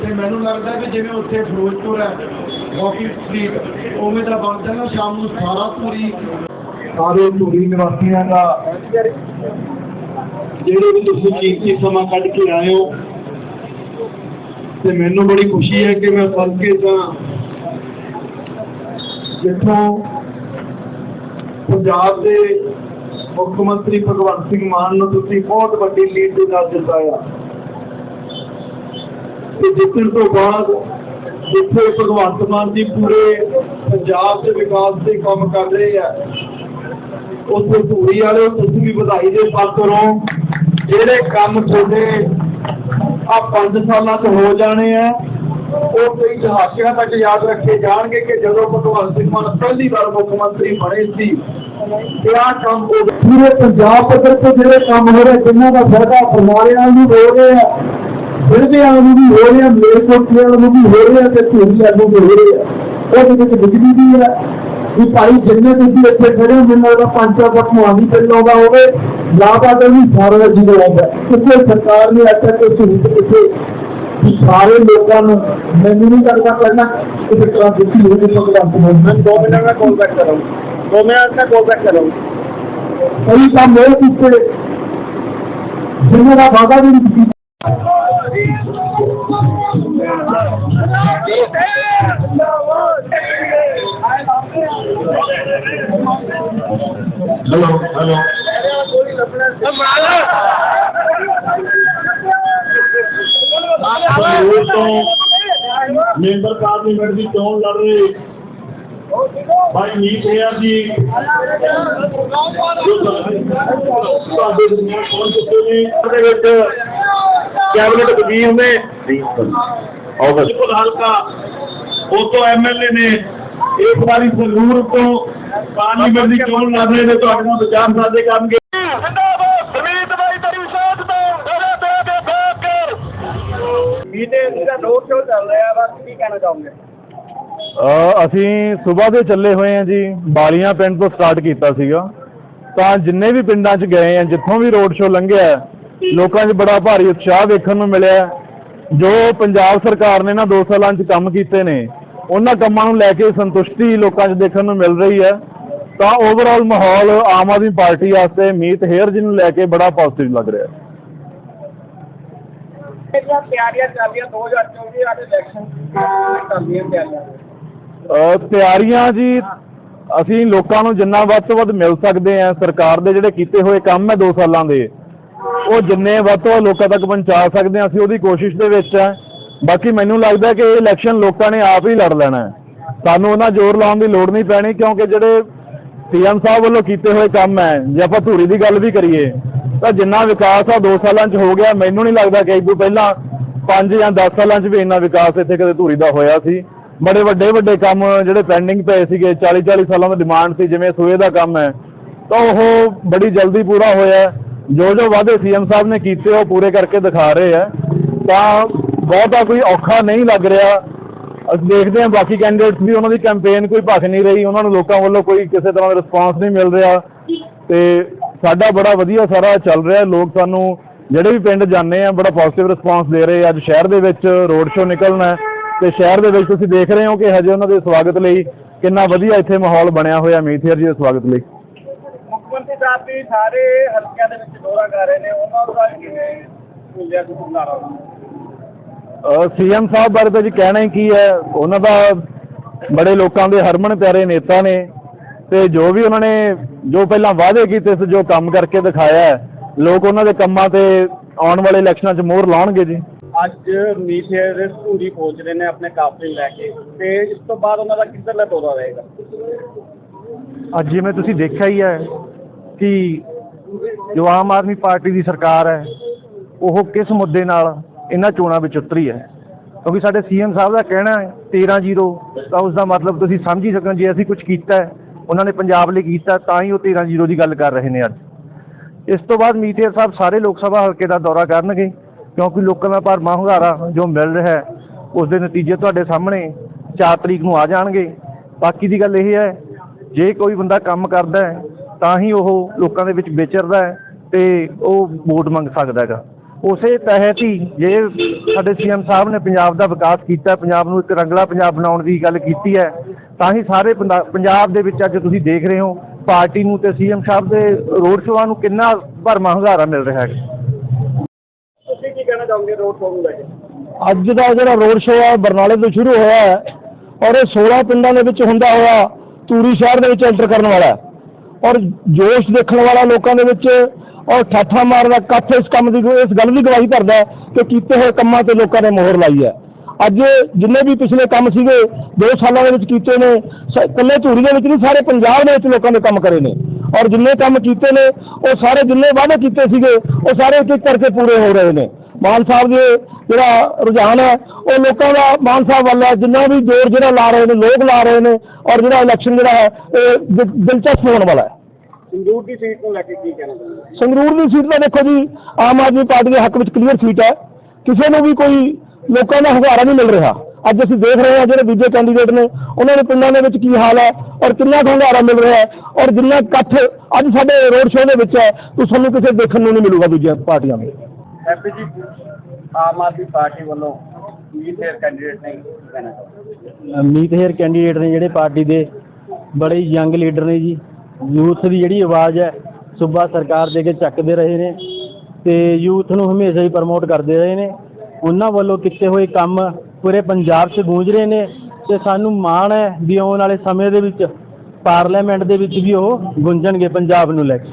ਤੇ ਮੈਨੂੰ ਲੱਗਦਾ ਕਿ ਜਿਵੇਂ ਉੱਥੇ ਫਿਰੋਜ਼ਪੁਰ ਹੈ ਵਾਕਿੰਗ ਸਟਰੀਟ ਉਵੇਂ ਦਾ ਬਣ ਜਾਣਾ ਸ਼ਾਮ ਨੂੰ ਸਾਰਾ ਪੂਰੀ ਸਾਰੇ ਧੂਰੀ ਨਿਵਾਸੀਆਂ ਦਾ ਜਿਹੜੇ ਵੀ ਤੁਸੀਂ ਕੀਮਤੀ ਸਮਾਂ ਕੱਢ ਕੇ ਆਏ ਹੋ, ਤੇ ਮੈਨੂੰ ਬੜੀ ਖੁਸ਼ੀ ਹੈ ਕਿ ਮੈਂ ਫਸ ਕੇ ਤਾਂ ਜਿੱਥੋਂ ਪੰਜਾਬ ਦੇ ਮੁੱਖ ਮੰਤਰੀ ਭਗਵੰਤ ਸਿੰਘ ਮਾਨ ਨੂੰ ਤੁਸੀਂ ਬਹੁਤ ਵੱਡੀ ਲੀਡ ਦੇ ਨਾਲ ਜਿਤਾਇਆ ਤੇ ਜਿੱਤਣ ਤੋਂ ਬਾਅਦ ਜਿੱਥੇ ਭਗਵੰਤ ਮਾਨ ਜੀ ਪੂਰੇ ਪੰਜਾਬ ਦੇ ਵਿਕਾਸ ਦੇ ਕੰਮ ਕਰ ਰਹੇ ਆ। ਉੱਥੇ ਧੂਰੀ ਵਾਲੇ ਤੁਸੀਂ ਵੀ ਵਧਾਈ ਦੇ ਪਾਤਰ ਜਿਹੜੇ ਕੰਮ ਤੁਹਾਡੇ ਆ 5 ਸਾਲਾਂ 'ਚ ਹੋ ਜਾਣੇ ਆ, ਉਹ ਕਈ ਦਹਾਕਿਆਂ ਤੱਕ ਯਾਦ ਰੱਖੇ ਜਾਣਗੇ ਕਿ ਜਦੋਂ ਭਗਵੰਤ ਸਿੰਘ ਮਾਨ ਪਹਿਲੀ ਵਾਰ ਮੁੱਖ ਮੰਤਰੀ ਬਣੇ ਸੀ, ਤੇ ਆਹ ਕੰਮ ਪੂਰੇ ਪੰਜਾਬ ਪੱਧਰ ਤੇ ਜਿਹੜੇ ਕੰਮ ਹੋ ਰਹੇ, ਜਿਨ੍ਹਾਂ ਦਾ ਫਾਇਦਾ ਪਰਵਾਰਿਆਂ ਨੂੰ ਹੋ ਰਿਹਾ। ਬਿਰਦਿਆਂ ਨੂੰ ਵੀ ਹੋ ਰਿਹਾ ਮੇਰੇ ਕੋਠਿਆਂ ਨੂੰ ਵੀ ਹੋ ਰਿਹਾ ਤੇ ਧੂਰੀਆਂ ਨੂੰ ਵੀ ਹੋ ਰਿਹਾ ਉਹਦੇ ਵਿੱਚ ਬਿਜਲੀ ਦੀ ਹੈ ਵੀ ਭਾਈ ਜਿੰਨੇ ਤੁਸੀਂ ਇੱਥੇ ਖੜੇ ਹੋ ਮੈਨੂੰ ਲੱਗਦਾ ਪੰਜ ਚਾਰ ਲੱਖ ਮੁਆਵੀ ਬਿੱਲ ਆਉਂਦਾ ਹੋਵੇ ਲਾਭਾ ਦਾ ਵੀ ਸਾਰਾ ਜੀਰੋ ਆਉਂਦਾ ਕਿਸੇ ਸਰਕਾਰ ਨੇ ਅੱਜ ਤੱਕ ਇਹ ਸਹੂਲਤ ਕਿਸੇ ਵੀ ਸਾਰੇ ਲੋਕਾਂ ਨੂੰ ਮੈਨੂੰ ਨਹੀਂ ਲੱਗਦਾ ਪਹਿਲਾਂ ਕਿਸੇ ਤਰ੍ਹਾਂ ਦਿੱਤੀ ਹੋਈ ਭਗਵੰਤ ਮਾਨ ਮੈਂ 2 ਮਿੰਟ ਦਾ ਕਾਲ ਬੈਕ ਕਰਾਂ 2 ਮਿੰਟ ਦਾ ਕਾਲ ਬੈਕ ਕਰਾਂ ਕਈ ਕੰਮ ਇਹ ਕੀਤੇ ਜਿਨ੍ਹਾਂ ਦਾ ਵਾਅਦਾ ਵੀ ਨਹੀਂ ਹੈਲੋ ਹੈਲੋ ਸੰਗਰੂਰ ਤੋਂ ਮੈਂਬਰ ਪਾਰਲੀਮੈਂਟ ਦੀ ਚੋਣ ਲੜ ਰਹੇ ਭਾਈ ਮੀਤ ਹੈਰ ਜੀ ਜੋ ਤੁਹਾਡੇ ਦਰਮਿਆਨ ਪਹੁੰਚ ਚੁੱਕੇ ਨੇ ਉਹਦੇ ਵਿੱਚ ਕੈਬਨਿਟ ਵਜ਼ੀਰ ਨੇ ਬਿਲਕੁਲ ਹਲਕਾ ਉਹ ਤੋਂ ਐਮਐਲਏ ਨੇ ਇੱਕ ਵਾਰੀ ਸੰਗਰੂਰ ਤੋਂ ਚੋਣ ਤੁਹਾਡੇ ਨਾਲ ਕਰਨਗੇ। ਅਸੀਂ ਸਵੇਰ ਦੇ ਚੱਲੇ ਹੋਏ ਹਾਂ ਜੀ ਬਾਲੀਆਂ ਪਿੰਡ ਤੋਂ ਸਟਾਰਟ ਕੀਤਾ ਸੀਗਾ। ਤਾਂ ਜਿੰਨੇ ਵੀ ਪਿੰਡਾਂ 'ਚ ਗਏ ਆ ਜਿੱਥੋਂ ਵੀ ਰੋਡ ਸ਼ੋਅ ਲੰਘਿਆ ਹੈ, ਲੋਕਾਂ 'ਚ ਬੜਾ ਭਾਰੀ ਉਤਸ਼ਾਹ ਵੇਖਣ ਨੂੰ ਮਿਲਿਆ। ਜੋ ਪੰਜਾਬ ਸਰਕਾਰ ਨੇ ਨਾ 2 ਸਾਲਾਂ 'ਚ ਕੰਮ ਕੀਤੇ ਨੇ ਉਹਨਾਂ ਕੰਮਾਂ ਨੂੰ ਲੈ ਕੇ ਸੰਤੁਸ਼ਟੀ ਲੋਕਾਂ 'ਚ ਦੇਖਣ ਨੂੰ ਮਿਲ ਰਹੀ ਹੈ। ਤਾਂ ਓਵਰਆਲ ਮਾਹੌਲ ਆਮ ਆਦਮੀ ਪਾਰਟੀ ਵਾਸਤੇ ਮੀਤ ਹੇਅਰ ਜੀ ਨੂੰ ਲੈ ਕੇ ਬੜਾ ਪੋਜ਼ਿਟਿਵ ਲੱਗ ਰਿਹਾ ਹੈ। ਤਿਆਰੀਆਂ ਚੱਲ ਰਹੀਆਂ 2024 ਵਾਲੇ ਇਲੈਕਸ਼ਨ ਚੱਲਦੀਆਂ ਤਿਆਰੀਆਂ? ਅ, ਤਿਆਰੀਆਂ ਜੀ ਅਸੀਂ ਲੋਕਾਂ ਨੂੰ ਜਿੰਨਾ ਵੱਧ ਤੋਂ ਵੱਧ ਮਿਲ ਸਕਦੇ ਆ ਸਰਕਾਰ ਦੇ ਜਿਹੜੇ ਕੀਤੇ ਹੋਏ ਕੰਮ ਹੈ 2 ਸਾਲਾਂ ਦੇ ਉਹ ਜਿੰਨੇ ਵੱਧ ਤੋਂ ਲੋਕਾਂ ਤੱਕ ਪਹੁੰਚਾ ਸਕਦੇ ਆ ਅਸੀਂ ਉਹਦੀ ਕੋਸ਼ਿਸ਼ ਦੇ ਵਿੱਚ ਆ ਬਾਕੀ ਮੈਨੂੰ ਲੱਗਦਾ ਕਿ ਇਹ ਇਲੈਕਸ਼ਨ ਲੋਕਾਂ ਨੇ ਆਪ ਹੀ ਲੜ ਲੈਣਾ ਹੈ। ਸਾਨੂੰ ਉਹਨਾਂ ਜ਼ੋਰ ਲਾਉਣ ਦੀ ਲੋੜ ਨਹੀਂ ਪੈਣੀ, ਕਿਉਂਕਿ ਜਿਹੜੇ ਸੀਐਮ ਸਾਹਿਬ ਵੱਲੋਂ ਕੀਤੇ ਹੋਏ ਕੰਮ ਹੈ, ਜੇ ਆਪਾਂ ਧੂਰੀ ਦੀ ਗੱਲ ਵੀ ਕਰੀਏ, ਤਾਂ ਜਿੰਨਾ ਵਿਕਾਸ ਆ 2 ਸਾਲਾਂ 'ਚ ਹੋ ਗਿਆ, ਮੈਨੂੰ ਨਹੀਂ ਲੱਗਦਾ ਕਿ ਇਹ ਪਹਿਲਾਂ 5 ਜਾਂ 10 ਸਾਲਾਂ 'ਚ ਵੀ ਇੰਨਾ ਵਿਕਾਸ ਇੱਥੇ ਕਦੇ ਧੂਰੀ ਦਾ ਹੋਇਆ ਸੀ। ਬੜੇ ਵੱਡੇ ਵੱਡੇ ਕੰਮ ਜਿਹੜੇ ਪੈਂਡਿੰਗ ਪਏ ਸੀਗੇ 40 40 ਸਾਲਾਂ ਦਾ ਡਿਮਾਂਡ ਸੀ, ਜਿਵੇਂ ਸੂਏ ਦਾ ਕੰਮ ਹੈ, ਤਾਂ ਉਹ ਬੜੀ ਜਲਦੀ ਪੂਰਾ ਹੋਇਆ। ਜੋ ਜੋ ਵਾਅਦੇ ਸੀਐਮ ਸਾਹਿਬ ਨੇ ਕੀਤੇ, ਉਹ ਪੂਰੇ ਕਰਕੇ ਦਿਖਾ ਰਹੇ ਆ ਤਾਂ ਬਹੁਤਾ ਕੋਈ ਔਖਾ ਨਹੀਂ ਲੱਗ ਰਿਹਾ। ਅਸੀਂ ਦੇਖਦੇ ਹਾਂ ਬਾਕੀ ਕੈਂਡੀਡੇਟਸ ਵੀ ਉਹਨਾਂ ਦੀ ਕੈਂਪੇਨ ਕੋਈ ਭਖ ਨਹੀਂ ਰਹੀ। ਉਹਨਾਂ ਨੂੰ ਲੋਕਾਂ ਵੱਲੋਂ ਕੋਈ ਕਿਸੇ ਤਰ੍ਹਾਂ ਦਾ ਰਿਸਪਾਂਸ ਨਹੀਂ ਮਿਲ ਰਿਹਾ। ਤੇ ਸਾਡਾ ਬੜਾ ਵਧੀਆ ਸਾਰਾ ਚੱਲ ਰਿਹਾ। ਲੋਕ ਸਾਨੂੰ ਜਿਹੜੇ ਵੀ ਪਿੰਡ ਜਾਂਦੇ ਆ, ਬੜਾ ਪੋਜ਼ਿਟਿਵ ਰਿਸਪਾਂਸ ਦੇ ਰਹੇ ਅੱਜ ਸ਼ਹਿਰ ਦੇ ਵਿੱਚ ਰੋਡ ਸ਼ੋਅ ਨਿਕਲਣਾ ਹੈ। ਤੇ ਸ਼ਹਿਰ ਦੇ ਵਿੱਚ ਤੁਸੀਂ ਦੇਖ ਰਹੇ ਹੋ ਕਿ ਹਜੇ ਉਹਨਾਂ ਦੇ ਸਵਾਗਤ ਲਈ ਕਿੰਨਾ ਵਧੀਆ ਇੱਥੇ ਮਾਹੌਲ ਬਣਿਆ ਹੋਇਆ ਮੀਥੀਅਰ ਜੀ ਦੇ ਸਵਾਗਤ ਲਈ। ਮੁੱਖ ਮੰਤਰੀ ਸਾਹਿਬ ਵੀ ਸਾਰੇ ਹਲਕਿਆਂ ਦੇ ਵਿੱਚ ਦੌਰਾ ਕਰ ਰਹੇ ਨੇ। ਉਹਨਾਂ ਦਾ ਕਿਵੇਂ ਮਿਲਿਆ ਤੁਸੀਂ ਬੁਲਾਰਾ ਸੀਐਮ ਸਾਹਿਬ ਬਾਰੇ ਤਾਂ ਜੀ ਕਹਿਣਾ ਹੀ ਕੀ ਹੈ ਉਹਨਾਂ ਦਾ ਬੜੇ ਲੋਕਾਂ ਦੇ ਹਰਮਨ ਪਿਆਰੇ ਨੇਤਾ ਨੇ ਤੇ ਜੋ ਵੀ ਉਹਨਾਂ ਨੇ ਜੋ ਪਹਿਲਾਂ ਵਾਅਦੇ ਕੀਤੇ ਸੀ ਜੋ ਕੰਮ ਕਰਕੇ ਦਿਖਾਇਆ ਹੈ ਲੋਕ ਉਹਨਾਂ ਦੇ ਕੰਮਾਂ ਤੇ ਆਉਣ ਵਾਲੇ ਇਲੈਕਸ਼ਨਾਂ 'ਚ ਮੋਹਰ ਲਾਉਣਗੇ ਜੀ। ਅੱਜ ਮੀਟਿੰਗ ਦੇ ਪੂਰੀ ਪਹੁੰਚ ਰਹੇ ਨੇ ਆਪਣੇ ਕਾਫਲੇ ਲੈ ਕੇ ਤੇ ਇਸ ਤੋਂ ਬਾਅਦ ਉਹਨਾਂ ਦਾ ਕਿੱਧਰਲਾ ਦੌਰਾ ਰਹੇਗਾ? ਅੱਜ ਜਿਵੇਂ ਤੁਸੀਂ ਦੇਖਿਆ ਹੀ ਹੈ ਕਿ ਜੋ ਆਮ ਆਦਮੀ ਪਾਰਟੀ ਦੀ ਸਰਕਾਰ ਹੈ ਉਹ ਕਿਸ ਮੁੱਦੇ ਨਾਲ ਇਹਨਾਂ ਚੋਣਾਂ ਵਿੱਚ ਉਤਰੀ ਹੈ। ਕਿਉਂਕਿ ਸਾਡੇ ਸੀਐਮ ਸਾਹਿਬ ਦਾ ਕਹਿਣਾ ਹੈ 13-0 ਤਾਂ ਉਸ ਦਾ ਮਤਲਬ ਤੁਸੀਂ ਸਮਝ ਹੀ ਸਕੋ ਜੇ ਅਸੀਂ ਕੁਝ ਕੀਤਾ ਹੈ, ਉਹਨਾਂ ਨੇ ਪੰਜਾਬ ਲਈ ਕੀਤਾ, ਤਾਂ ਹੀ ਉਹ 13-0 ਦੀ ਗੱਲ ਕਰ ਰਹੇ ਨੇ ਅੱਜ। ਇਸ ਤੋਂ ਬਾਅਦ ਮੀਤੇਰ ਸਾਹਿਬ ਸਾਰੇ ਲੋਕ ਸਭਾ ਹਲਕੇ ਦਾ ਦੌਰਾ ਕਰਨਗੇ, ਕਿਉਂਕਿ ਲੋਕਾਂ ਦਾ ਭਰਮਾ ਹੁੰਗਾਰਾ ਜੋ ਮਿਲ ਰਿਹਾ ਹੈ ਉਸ ਦੇ ਨਤੀਜੇ ਤੁਹਾਡੇ ਸਾਹਮਣੇ 4 ਤਰੀਕ ਨੂੰ ਆ ਜਾਣਗੇ। ਬਾਕੀ ਦੀ ਗੱਲ ਇਹ ਹੈ, ਜੇ ਕੋਈ ਬੰਦਾ ਕੰਮ ਕਰਦਾ ਹੈ, ਤਾਂ ਹੀ ਉਹ ਲੋਕਾਂ ਦੇ ਵਿੱਚ ਵਿਚਰਦਾ ਹੈ ਤੇ ਉਹ ਵੋਟ ਮੰਗ ਸਕਦਾ ਹੈਗਾ। ਉਸੇ ਤਹਿਤ ਹੀ ਜੇ ਸਾਡੇ ਸੀਐਮ ਸਾਹਿਬ ਨੇ ਪੰਜਾਬ ਦਾ ਵਿਕਾਸ ਕੀਤਾ ਪੰਜਾਬ ਨੂੰ ਇੱਕ ਰੰਗਲਾ ਪੰਜਾਬ ਬਣਾਉਣ ਦੀ ਗੱਲ ਕੀਤੀ ਹੈ ਤਾਂ ਹੀ ਸਾਰੇ ਪੰਜਾਬ ਦੇ ਵਿੱਚ ਅੱਜ ਤੁਸੀਂ ਦੇਖ ਰਹੇ ਹੋ ਪਾਰਟੀ ਨੂੰ ਤੇ ਸੀਐਮ ਸਾਹਿਬ ਦੇ ਰੋਡ ਸ਼ੋਆਂ ਨੂੰ ਕਿੰਨਾ ਭਰਮਾ ਹੁੰਗਾਰਾ ਮਿਲ ਰਿਹਾ ਹੈ। ਤੁਸੀਂ ਕੀ ਕਹਿਣਾ ਚਾਹੋਗੇ ਰੋਡ ਸ਼ੋਅ ਨੂੰ ਲੈ ਕੇ? ਅੱਜ ਦਾ ਜਿਹੜਾ ਰੋਡ ਸ਼ੋਅ ਹੈ ਬਰਨਾਲੇ ਤੋਂ ਸ਼ੁਰੂ ਹੋਇਆ ਹੈ ਔਰ ਇਹ 16 ਪਿੰਡਾਂ ਦੇ ਵਿੱਚ ਹੁੰਦਾ ਹੋਇਆ ਤੂਰੀ ਸ਼ਹਿਰ ਦੇ ਵਿੱਚ ਐਂਟਰ ਕਰਨ ਵਾਲਾ ਹੈ। ਔਰ ਜੋਸ਼ ਦੇਖਣ ਵਾਲਾ ਲੋਕਾਂ ਦੇ ਵਿੱਚ ਔਰ ਠਾਠਾ ਮਾਰਦਾ, ਇਕੱਠ ਇਸ ਕੰਮ ਦੀ, ਇਸ ਗੱਲ ਦੀ ਗਵਾਹੀ ਭਰਦਾ ਕਿ ਕੀਤੇ ਹੋਏ ਕੰਮਾਂ ਤੇ ਲੋਕਾਂ ਨੇ ਮੋਹਰ ਲਾਈ ਹੈ। ਅੱਜ ਜਿੰਨੇ ਵੀ ਪਿਛਲੇ ਕੰਮ ਸੀਗੇ 2 ਸਾਲਾਂ ਦੇ ਵਿੱਚ ਕੀਤੇ ਨੇ, ਸ- ਇਕੱਲੇ ਧੂਰੀ ਦੇ ਵਿੱਚ ਨਹੀਂ, ਸਾਰੇ ਪੰਜਾਬ ਦੇ ਵਿੱਚ ਲੋਕਾਂ ਨੇ ਕੰਮ ਕਰੇ ਨੇ। ਔਰ ਜਿੰਨੇ ਕੰਮ ਕੀਤੇ ਨੇ, ਉਹ ਸਾਰੇ ਜਿੰਨੇ ਵਾਅਦੇ ਕੀਤੇ ਸੀਗੇ, ਉਹ ਸਾਰੇ ਇੱਕ ਇੱਕ ਕਰਕੇ ਪੂਰੇ ਹੋ ਰਹੇ ਨੇ। ਮਾਨ ਸਾਹਿਬ ਦੇ ਜਿਹੜਾ ਰੁਝਾਨ ਹੈ, ਉਹ ਲੋਕਾਂ ਦਾ, ਮਾਨ ਸਾਹਿਬ ਵੱਲ ਹੈ, ਜਿੰਨਾ ਵੀ ਜ਼ੋਰ ਜਿਹੜਾ ਲਾ ਰਹੇ ਨੇ, ਲੋਕ ਲਾ ਰਹੇ ਨੇ, ਔਰ ਜਿਹੜਾ ਇਲੈਕਸ਼ਨ ਜਿਹੜਾ ਹੈ, ਇਹ ਦਿ- ਦਿਲਚਸਪ ਹੋਣ ਵਾਲਾ ਹੈ। ਸੰਗਰੂਰ ਦੀ ਸੀਟ ਨੂੰ ਲੈ ਕੇ ਕੀ ਕਹਿਣਾ ਸੰਗਰੂਰ ਦੀ ਸੀਟ ਤਾਂ ਦੇਖੋ ਜੀ ਆਮ ਆਦਮੀ ਪਾਰਟੀ ਦੇ ਹੱਕ ਵਿੱਚ ਕਲੀਅਰ ਸੀਟ ਹੈ। ਕਿਸੇ ਨੂੰ ਵੀ ਕੋਈ ਲੋਕਾਂ ਦਾ ਹੁੰਗਾਰਾ ਨਹੀਂ ਮਿਲ ਰਿਹਾ। ਅੱਜ ਅਸੀਂ ਦੇਖ ਰਹੇ ਹਾਂ ਜਿਹੜੇ ਦੂਜੇ ਕੈਂਡੀਡੇਟ ਨੇ ਉਹਨਾਂ ਦੇ ਪਿੰਡਾਂ ਦੇ ਵਿੱਚ ਕੀ ਹਾਲ ਹੈ ਔਰ ਕਿੰਨਾ ਕੁ ਹੁੰਗਾਰਾ ਮਿਲ ਰਿਹਾ ਹੈ ਔਰ ਜਿੰਨਾ ਇਕੱਠ ਅੱਜ ਸਾਡੇ ਰੋਡ ਸ਼ੋਅ ਦੇ ਵਿੱਚ ਹੈ ਉਹ ਸਾਨੂੰ ਕਿਸੇ ਦੇਖਣ ਨੂੰ ਨਹੀਂ ਮਿਲੂਗਾ ਦੂਜੀਆਂ ਪਾਰਟੀਆਂ ਦੇ ਐਪੀ ਜੀ ਆਮ ਆਦਮੀ ਪਾਰਟੀ ਵੱਲੋਂ ਕੀ ਫੇਰ ਕੈਂਡੀਡੇਟ ਨੇ ਕਹਿਣਾ ਮੀਤ ਹੇਰ ਕੈਂਡੀਡੇਟ ਨੇ ਜਿਹੜੇ ਪਾਰਟੀ ਦੇ ਬੜੇ ਯੰਗ ਲੀਡਰ ਨੇ ਜੀ। ਯੂਥ ਦੀ ਜਿਹੜੀ ਆਵਾਜ਼ ਹੈ, ਸੂਬਾ ਸਰਕਾਰ ਦੇ ਕੇ ਚੱਕਦੇ ਰਹੇ ਨੇ ਤੇ ਯੂਥ ਨੂੰ ਹਮੇਸ਼ਾ ਹੀ ਪ੍ਰਮੋਟ ਕਰਦੇ ਰਹੇ ਨੇ। ਉਹਨਾਂ ਵੱਲੋਂ ਕੀਤੇ ਹੋਏ ਕੰਮ ਪੂਰੇ ਪੰਜਾਬ 'ਚ ਗੂੰਜ ਰਹੇ ਨੇ ਤੇ ਸਾਨੂੰ ਮਾਣ ਹੈ ਵੀ ਆਉਣ ਵਾਲੇ ਸਮੇਂ ਦੇ ਵਿੱਚ, ਪਾਰਲੀਮੈਂਟ ਦੇ ਵਿੱਚ ਵੀ ਉਹ ਗੁੰਜਣਗੇ ਪੰਜਾਬ ਨੂੰ ਲੈ ਕੇ।